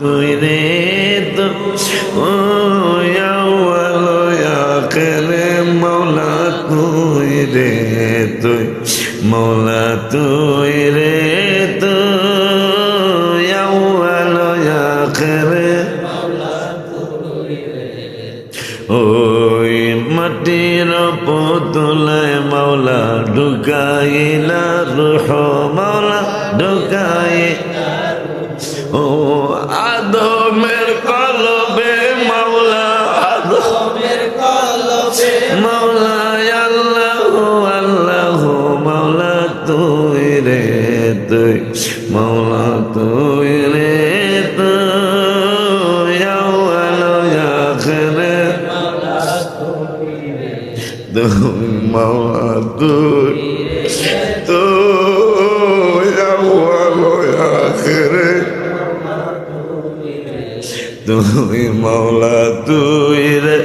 তুই রে তো ও আউয়াল আখিরে মৌলা তুই রে তুই মৌলা তুই রে আখিরে ওই মাটির পুতুলায় মাওলা ঢুকাইলা রুহ, মাওলা ঢুকাই ও আদমের কলবে মাওলা আদমের কলবে মাওলা আল্লাহ আল্লাহ মাওলা তুই রে তুই মাওলা তুই রে তুই মাওলা তুই তুই আউয়াল আখিরে তুই মাওলা তুই রে,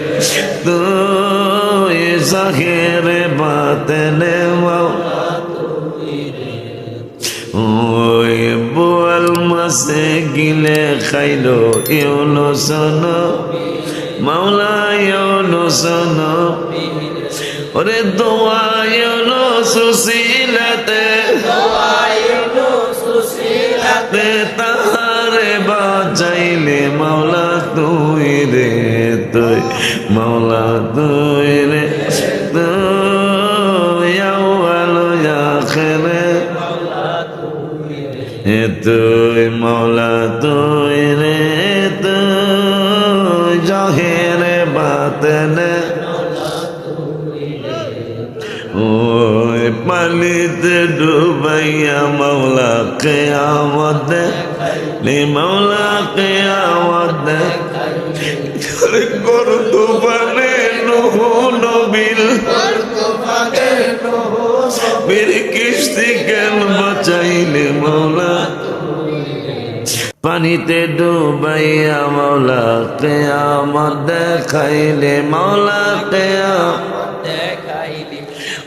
তুই জাহিরে বাতেনে ওই বোয়াল মাসে গিলে খাইলো ইউনো শোনো মাওলা ইউনো শোনো ওরে দোয়া ইউনো সুশীলতে তাহারে বাঁচাইলে মাওলা তুই রে, তুই মাওলা তুই রে এ তুই মাওলা তুই রে, তুই জাহেরে বাতনে। ওই পানিতে ডুবাইয়া মাওলা কেয়ামত নি মাওলা কেয়ামত করু তুফানে নহু মেরে কিস্তি কেন বাঁচাইলে মাওলা পানিতে ডুবাইয়া মাওলা কেয়ামত দেখাইলে মাওলা কেয়ামত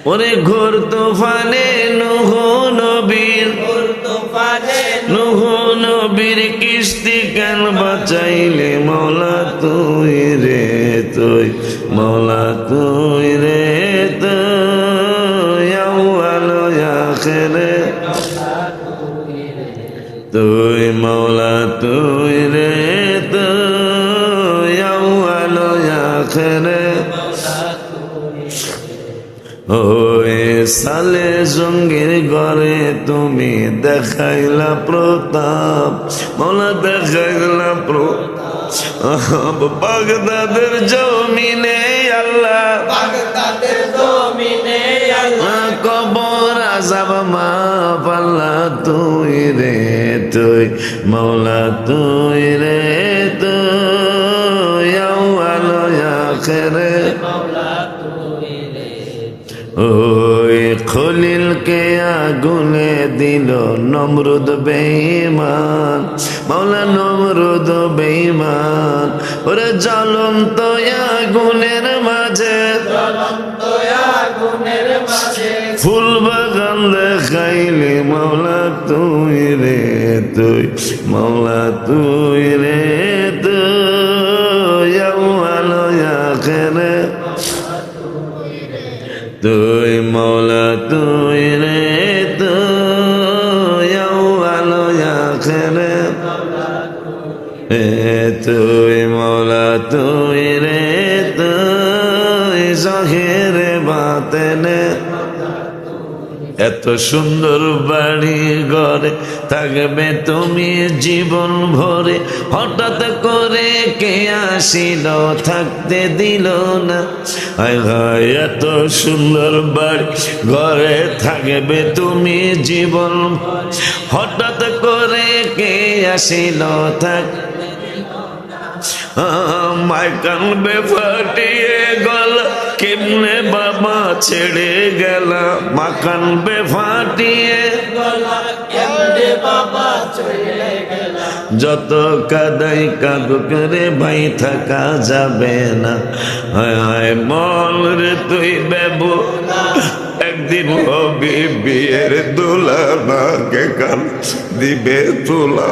ওরে ঘোর তুফানে নুহ নবীর নুহ নবীর কিস্তি কেন বাঁচাইলে মৌলা তুই রে তুই মৌলা তুই রে তুই, আউয়াল আখিরে। তুই মৌলা তুই রে তুই, আউয়াল আখিরে। ওই সালে জঙ্গির ঘরে তুমি দেখাইলা প্রতাপ মৌলা দেখাইলা প্রতাপ। বাগদাদের জমিনে আল্লাহ কবর আজাব মা পাল্লা তুই রে তুই মৌলা তুই রে তুই। আউয়াল আখিরে দিল নমরুদ বেঈমান মাওলা নমরুদ বেঈমান। ওরে জ্বলন্ত আগুনের মাঝে ফুল বাগান দেখাইলে মাওলা তুই রে তুই মাওলা তুই রে তুই আউয়াল আখিরে। তুই মৌলা তুই তুই মৌলা, তুই রে, তুই জাহিরে বাতেনে। এত সুন্দর বাড়ি ঘরে থাকবে তুমি জীবন ভরে। হঠাৎ করে কে আসিল, থাকতে দিল না। এত সুন্দর বাড়ি ঘরে থাকবে তুমি জীবন হঠাৎ করে কে আসিল থাক মায় কানবে ফাটিয়ে গলা, কেমনে বাবা ছেড়ে গেল? মা কানবে ফাটিয়ে যত কাদাই কাঁদুক রে ভাই, থাকা যাবে না। হায় মল রে তুই বেবু, একদিন হবি বিয়ের দোলা না কে কান দিবে তোলা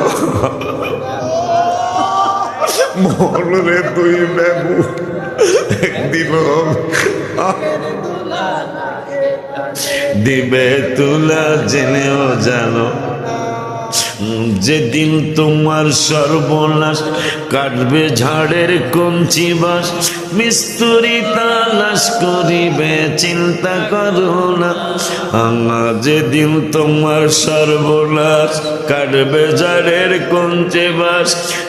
মনরে তুই বেবু একদিন। দিবে তুলা জেনেও জানো যেদিন তোমার সর্বনাশ কাটবে ঝাড়ের কঞ্চি বাস মিস্তুরি তালাশ করিবে, চিন্তা করো না। যেদিন তোমার সর্বনাশ কাটবে ঝাড়ের কঞ্চি বাস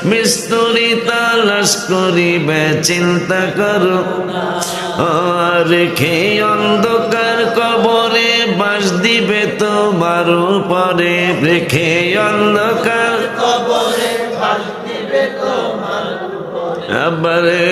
মিস্তুরি তালাশ করিবে, চিন্তা করো আর রেখে অন্ধকার কবরে বাস দিবে তোমার পরে রেখে অন্ধকার। আবারে